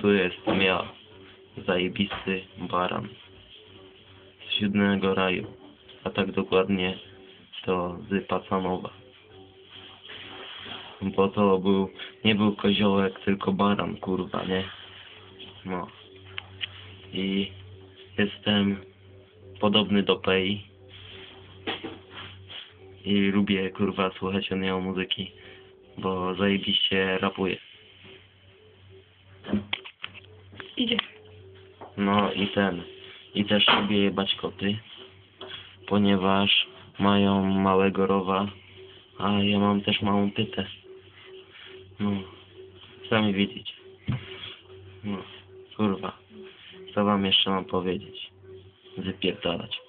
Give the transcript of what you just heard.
Tu jest miał zajebisty baran z siódmego raju, a tak dokładnie to z Pacanowa. Bo to był, nie był koziołek, tylko baran, kurwa, nie? No. I jestem podobny do Pei. I lubię, kurwa, słuchać od niego muzyki, bo zajebiście rapuje. Idzie. No i ten. I też lubię jebać koty, ponieważ mają małego rowa, a ja mam też małą pytę. No, sami widzicie. No, kurwa, co wam jeszcze mam powiedzieć? Wypierdalać.